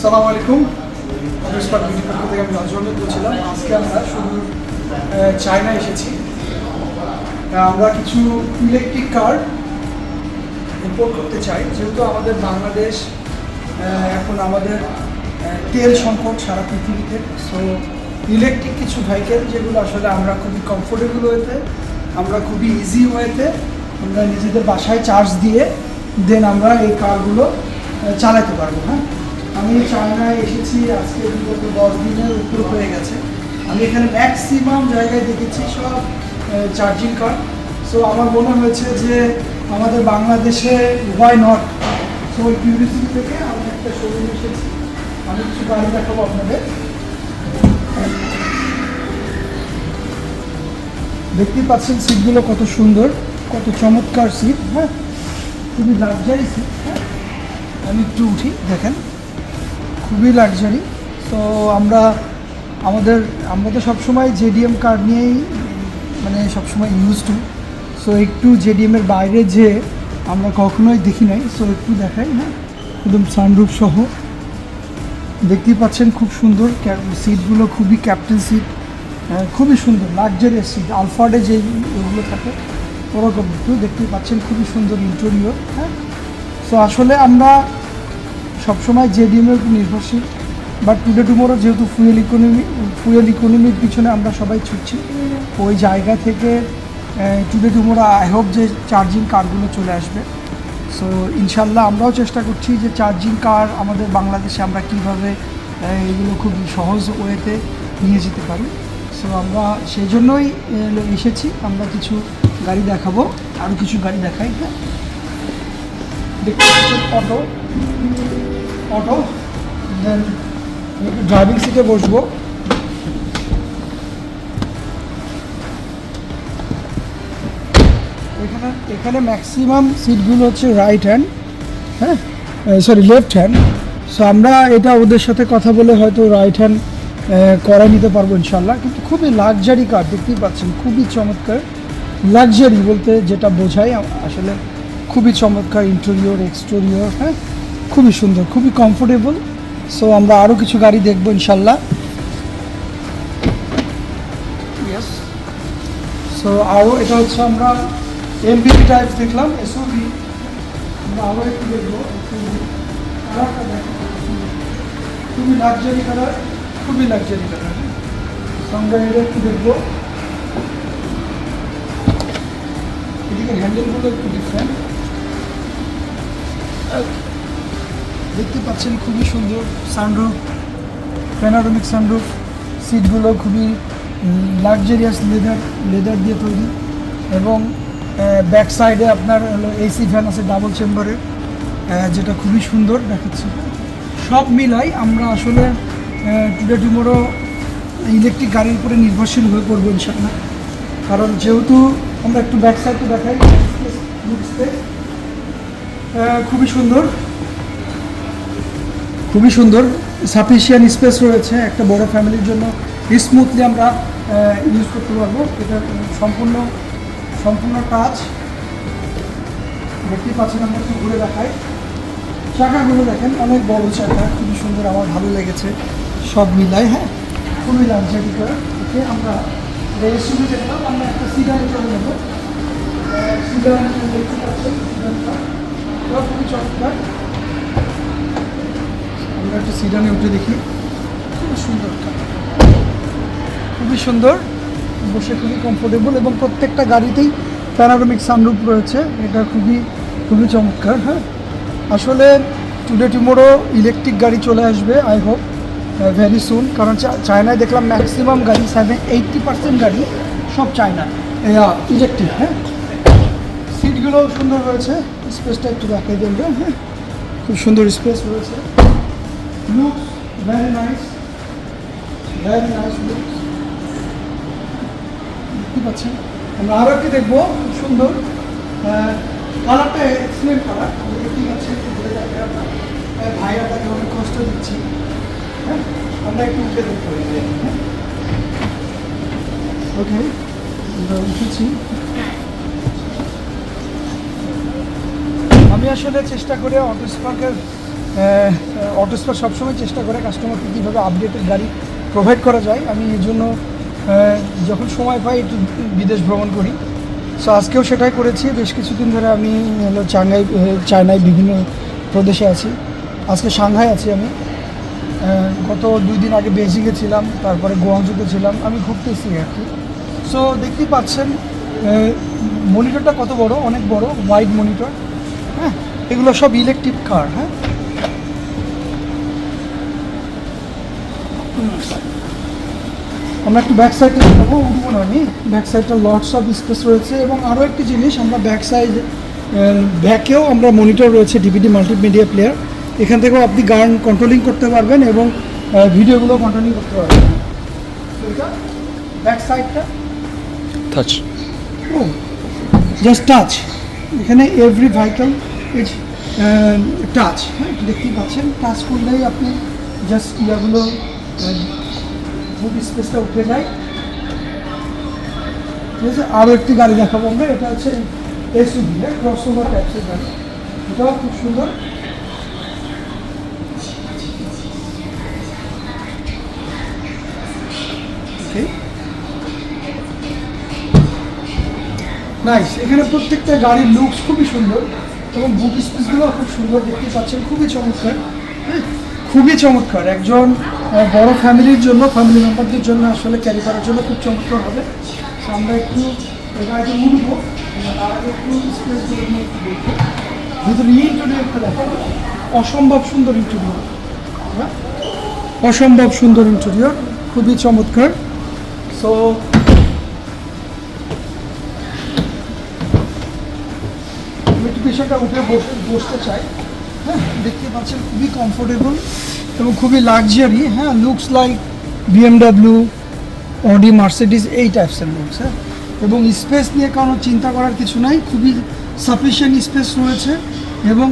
আসসালামু আলাইকুম। পক্ষ থেকে আমি রাজরঞ্জন বলছিলাম। আজকে আমরা শুধু চায়না এসেছি। আমরা কিছু ইলেকট্রিক কার ইম্পোর্ট করতে চাই। যেহেতু আমাদের বাংলাদেশ এখন আমাদের তেল সংকট সারা পৃথিবীতে। সো ইলেকট্রিক কিছু ভেহিকেল যেগুলো আসলে আমরা খুবই কমফোর্টেবল ওয়েতে আমরা খুবই ইজি ওয়েতে আমরা নিজেদের বাসায় চার্জ দিয়ে দেন আমরা এই কারগুলো চালাতে পারব হ্যাঁ? আমি চায়নায় এসেছি, আজকে বিগত দশ দিনের উপর হয়ে গেছে। আমি এখানে ম্যাক্সিমাম জায়গায় দেখেছি সব চার্জিং কার সো আমার মনে হয়েছে যে আমাদের বাংলাদেশে ওয়াই নট সো ওই কিউরিসিটি থেকে আমি একটা শোরুম এসেছি। আমি কিছু গাড়ি দেখাবো আপনাদের। দেখতেই পাচ্ছেন সিটগুলো কত সুন্দর, কত চমৎকার সিট হ্যাঁ? খুবই লাক্সারি সিট হ্যাঁ? আমি একটু উঠি, দেখেন। খুবই লাক্সারি তো আমরা, আমাদের, আমরা তো সবসময় জেডিএম কার্ড নিয়েই মানে সবসময় ইউজ টু সো একটু জেডিএমের বাইরে যে আমরা কখনোই দেখি নাই। সো একটু দেখাই হ্যাঁ? একদম সানরুফ সহ। দেখতেই পাচ্ছেন খুব সুন্দর সিটগুলো খুবই ক্যাপ্টেন সিট খুবই সুন্দর লাক্সারিয়াস সিট আলফার্ডে যে ওগুলো থাকে, ওরকম একটু দেখতেই পাচ্ছেন খুবই সুন্দর ইন্টেরিয়র হ্যাঁ? সো আসলে আমরা সবসময় জেডিএমের উপর নির্ভরশীল। বাট টুডে টুমোরো যেহেতু ফুয়েল ইকোনমি ফুয়েল ইকোনমির পিছনে আমরা সবাই ছুটছি। ওই জায়গা থেকে টুডে টুমোরো আই হোপ যে চার্জিং কারগুলো চলে আসবে। সো ইনশাল্লাহ আমরাও চেষ্টা করছি যে চার্জিং কার আমাদের বাংলাদেশে আমরা কীভাবে এগুলো খুব সহজ ওয়েতে নিয়ে যেতে পারি। সো আমরা সেই জন্যই এসেছি। আমরা কিছু গাড়ি দেখাবো। আরও কিছু গাড়ি দেখাই হ্যাঁ? দেখতে অটো অটো দেন ড্রাইভিং সিটে বসবো। এখানে এখানে ম্যাক্সিমাম সিটগুলো হচ্ছে রাইট হ্যান্ড হ্যাঁ? সরি লেফট হ্যান্ড সো আমরা এটা ওদের সাথে কথা বলে হয়তো রাইট হ্যান্ড করা নিতে পারব ইনশাল্লাহ কিন্তু খুবই লাক্সারি কার দেখতেই পাচ্ছেন, খুবই চমৎকার। লাক্সারি বলতে যেটা বোঝায়, আসলে খুবই চমৎকার ইন্টেরিয়র এক্সটেরিয়র হ্যাঁ? খুবই সুন্দর, খুবই কমফোর্টেবল সো আমরা আরও কিছু গাড়ি দেখব, ইনশাল্লাহ। সো আরও এটা হচ্ছে আমরা এমপিভি টাইপ দেখলাম এসওভি আমরা আরও একটু দেখব খুবই লাক্সারি কালার খুবই লাক্সারি কালার আমরা এটা একটু দেখব। এদিকে হ্যান্ডেলগুলো একটু ডিফারেন্ট দেখতে পাচ্ছেন খুবই সুন্দর সানরুফ প্যানারোমিক সানরুফ সিটগুলো খুবই লাক্সারিয়াস লেদার লেদার দিয়ে তৈরি এবং ব্যাক সাইডে আপনার হলো এসি ফ্যান আছে ডাবল চেম্বারের যেটা খুবই সুন্দর দেখাচ্ছি। সব মিলাই আমরা আসলে টুডে টুমোরো ইলেকট্রিক গাড়ির উপরে নির্ভরশীল হয়ে পড়ব ইনশাল্লাহ কারণ যেহেতু আমরা একটু ব্যাক সাইডে দেখাই আহ, খুবই সুন্দর। খুবই সুন্দর সাফিসিয়ান স্পেস রয়েছে, একটা বড় ফ্যামিলির জন্য। স্মুথলি আমরা ইউজ করতে পারব। এটা সম্পূর্ণ সম্পূর্ণ কাজ দেখতে পাচ্ছেন, আমরা একটু ঘুরে দেখাই। চাকাগুলো দেখেন, অনেক বড় চাকা, খুবই সুন্দর, আমার ভালো লেগেছে। সব মিলাই হ্যাঁ? খুবই লাক্সারি করে। ওকে, আমরা রেজিস্ট্রি দেখলাম আমরা একটা সিডানে চলে নেব সিডান দেখতে পাচ্ছেন খুবই চমৎকার। আমরা একটা সিডানে উঠে দেখি। খুবই সুন্দর খুবই সুন্দর। বসে খুবই কমফোর্টেবল এবং প্রত্যেকটা গাড়িতেই প্যানারোমিক সানরুফ রয়েছে। এটা খুবই খুবই চমৎকার হ্যাঁ? আসলে টুডে টুমোরো ইলেকট্রিক গাড়ি চলে আসবে আই হোপ ভেরি সুন কারণ চায়নায় দেখলাম ম্যাক্সিমাম গাড়ি সেভেন এইটটি পার্সেন্ট গাড়ি সব চায়না ইলেকট্রিক হ্যাঁ? সিটগুলো সুন্দর রয়েছে। স্পেসটা একটু দেখাই দেবেন হ্যাঁ? খুব সুন্দর স্পেস রয়েছে। Looks very nice very nice looks দেখতে পাচ্ছেন? আমরা আরও একটি দেখব খুব সুন্দর। কালারটা এক্সিলেন্ট কালার দেখতেই পাচ্ছেন একটু ঘুরে আমরা আহ, ভাইয়া তাকে অনেক কষ্ট দিচ্ছি। হ্যাঁ আমরা একটু উঠে দেখতে পারি হ্যাঁ। ওকে আমরা উঠেছি। আমি আসলে চেষ্টা করি অটো স্পার্কের অটোস্পার সবসময় চেষ্টা করে কাস্টমারকে কীভাবে আপডেটেড গাড়ি প্রোভাইড করা যায়। আমি এই জন্য যখন সময় পাই একটু বিদেশ ভ্রমণ করি। সো আজকেও সেটাই করেছি। বেশ কিছুদিন ধরে আমি হলো চাঙ্গাই চায়নায় বিভিন্ন প্রদেশে আছি। আজকে সাংহাই আছি আমি। গত দুই দিন আগে বেজিংয়ে ছিলাম, তারপরে গোয়াংজুতে ছিলাম। আমি ঘুরতেছি আর কি। সো দেখতেই পাচ্ছেন মনিটরটা কত বড়? অনেক বড় ওয়াইড মনিটর হ্যাঁ এগুলো সব ইলেকট্রিক কার হ্যাঁ? আমরা একটু ব্যাক সাইডে যাব উঠবো না আমি ব্যাক সাইডটা লটস অফ স্পেস রয়েছে এবং আরও একটি জিনিস আমরা ব্যাক সাইড ব্যাকেও আমরা মনিটর রয়েছে ডিভিডি মাল্টিমিডিয়া প্লেয়ার এখান থেকেও আপনি গান কন্ট্রোলিং করতে পারবেন এবং ভিডিওগুলো কন্ট্রোলিং করতে পারবেন। ব্যাক সাইডটা touch. জাস্ট টাচ এখানে এভরি ভাইকেল ইজ টাচ হ্যাঁ দেখতেই পাচ্ছেন। টাচ করলেই আপনি জাস্ট ইয়াগুলো বুক স্পেসটা উঠে যায়। ঠিক আছে? আরও একটি গাড়ি দেখাবো আমরা এটা হচ্ছে এসইউভি হ্যাঁ ক্রস গাড়ি। এটাও খুব সুন্দর. নাইস এখানে প্রত্যেকটা গাড়ির লুকস খুবই সুন্দর এবং বুক স্পেসগুলো খুব সুন্দর দেখতে পাচ্ছেন খুবই চমৎকার। হ্যাঁ, খুবই চমৎকার। একজন বড় ফ্যামিলির জন্য ফ্যামিলি মেম্বারদের জন্য আসলে ক্যারি করার জন্য খুব চমৎকার হবে। আমরা একটু অসম্ভব সুন্দর ইন্টেরিয়র অসম্ভব সুন্দর ইন্টেরিয়র খুবই চমৎকার। সো পেছনটা উঠে বসে, বসতে চাই। হ্যাঁ দেখতে পাচ্ছেন, খুবই কমফোর্টেবল এবং খুবই লাক্সারি হ্যাঁ looks like BMW Audi Mercedes এই টাইপসের লুকস হ্যাঁ। এবং স্পেস নিয়ে কোনো চিন্তা করার কিছু নাই, খুবই সাফিসিয়েন্ট স্পেস রয়েছে এবং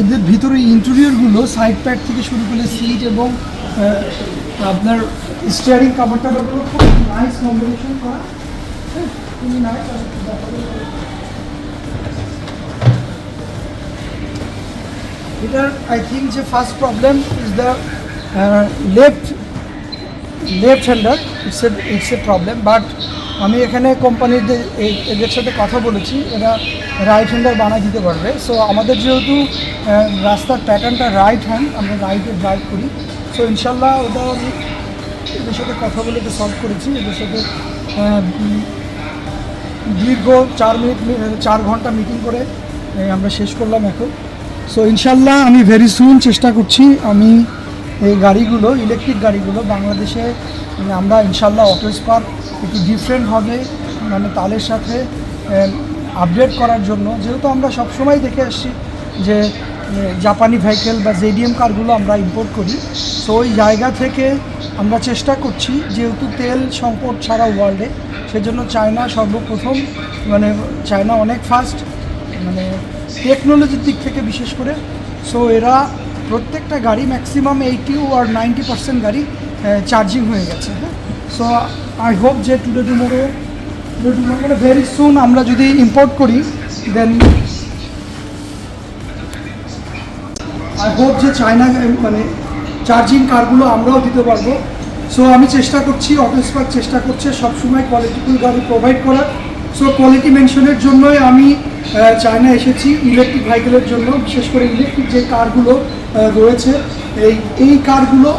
এদের ভিতরে ইন্টেরিয়রগুলো সাইড প্যাড থেকে শুরু করে সিট এবং আপনার স্টিয়ারিং কাভারটা খুব নাইস কম্বিনেশন করা হ্যাঁ খুবই নাইস এটার আই থিঙ্ক যে first problem is the left left hander it's a it's a problem but আমি এখানে কোম্পানির এদের সাথে কথা বলেছি। এরা রাইট হ্যান্ডার বানাই দিতে পারবে। সো আমাদের যেহেতু রাস্তার প্যাটার্নটা রাইট হ্যান্ড আমরা রাইটে ড্রাইভ করি। সো ইনশাল্লাহ ওটা আমি এদের সাথে কথা বলে এটা সলভ করেছি। এদের সাথে দীর্ঘ চার মিনিট, চার ঘণ্টা মিটিং করে আমরা শেষ করলাম এখন। সো ইনশাল্লাহ আমি ভেরি সুন চেষ্টা করছি, আমি এই গাড়িগুলো ইলেকট্রিক গাড়িগুলো বাংলাদেশে মানে আমরা ইনশাল্লাহ অটো স্পার্ক একটু ডিফারেন্ট হবে মানে তালের সাথে আপডেট করার জন্য। যেহেতু আমরা সবসময় দেখে আসছি যে জাপানি ভেহিকেল বা জেডিএম কারগুলো আমরা ইম্পোর্ট করি। সো ওই জায়গা থেকে আমরা চেষ্টা করছি, যেহেতু তেল সংকট ছাড়া ওয়ার্ল্ডে সেজন্য চায়না সর্বপ্রথম মানে চায়না অনেক ফাস্ট মানে টেকনোলজির দিক থেকে বিশেষ করে সো এরা প্রত্যেকটা গাড়ি ম্যাক্সিমাম এইটি আর নাইনটি পার্সেন্ট গাড়ি চার্জিং হয়ে গেছে হ্যাঁ? সো আই হোপ যে টুডে টুমোরো টুডে টুমোরো মানে ভেরি সুন আমরা যদি ইম্পোর্ট করি দেন আই হোপ যে চায়না মানে চার্জিং কারগুলো আমরাও দিতে পারব। সো আমি চেষ্টা করছি অফিস পার্ক চেষ্টা করছে, সবসময় কোয়ালিটিফুল গাড়ি প্রোভাইড করার। সো কোয়ালিটি মেনশনের জন্যই আমি চায়না এসেছি ইলেকট্রিক ভেহিকেলের জন্য, বিশেষ করে ইলেকট্রিক যে কারগুলো রয়েছে। এই এই কারগুলো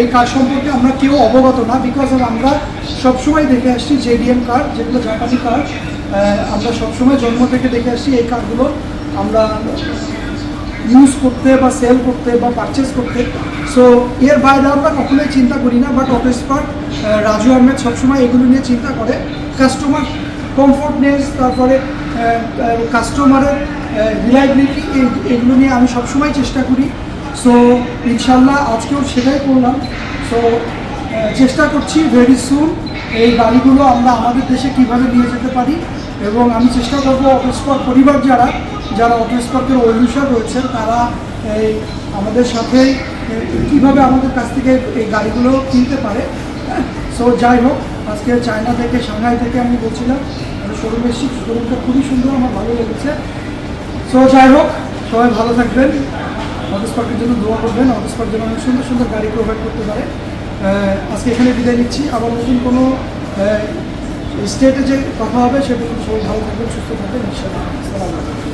এই কার সম্পর্কে আমরা কেউ অবগত না বিকজ আমরা সবসময় দেখে আসছি জেডিএম কার যেগুলো জাপানি কার আমরা সবসময় জন্ম থেকে দেখে আসছি এই কারগুলো আমরা ইউজ করতে বা সেল করতে বা পারচেস করতে। সো এর বাইরে আমরা কখনোই চিন্তা করি না বাট অটো স্পার্ট রাজু আহমেদ সবসময় এগুলো নিয়ে চিন্তা করে। কাস্টমার কমফোর্টনেস তারপরে কাস্টমারের রিলাইবিলিটি এগুলো নিয়ে আমি সবসময় চেষ্টা করি। সো ইনশাল্লাহ আজকেও সেটাই করলাম। সো চেষ্টা করছি ভেরি সুন এই গাড়িগুলো আমরা আমাদের দেশে কীভাবে নিয়ে যেতে পারি এবং আমি চেষ্টা করব অটোস্পট পরিবার যারা যারা অটোস্পটের ওয়েলুসার রয়েছেন তারা এই আমাদের সাথে কীভাবে আমাদের কাছ থেকে এই গাড়িগুলো কিনতে পারে। সো যাই হোক, আজকে চায়না থেকে, সাংহাই থেকে আমি বলছিলাম। এসেছি শোরুমটা খুবই সুন্দর, আমার ভালো লেগেছে। সো যাই হোক, সবাই ভালো থাকবেন। অফিস পার্কের জন্য দোয়া করবেন। অফিস পার্ক যেন অনেক সুন্দর সুন্দর গাড়ি প্রোভাইড করতে পারে। আজকে এখানে বিদায় নিচ্ছি। আবার নতুন কোনো স্টেটে যে কথা হবে, সেটা সবাই ভালো থাকবেন, সুস্থ থাকবেন, ইনশাআল্লাহ।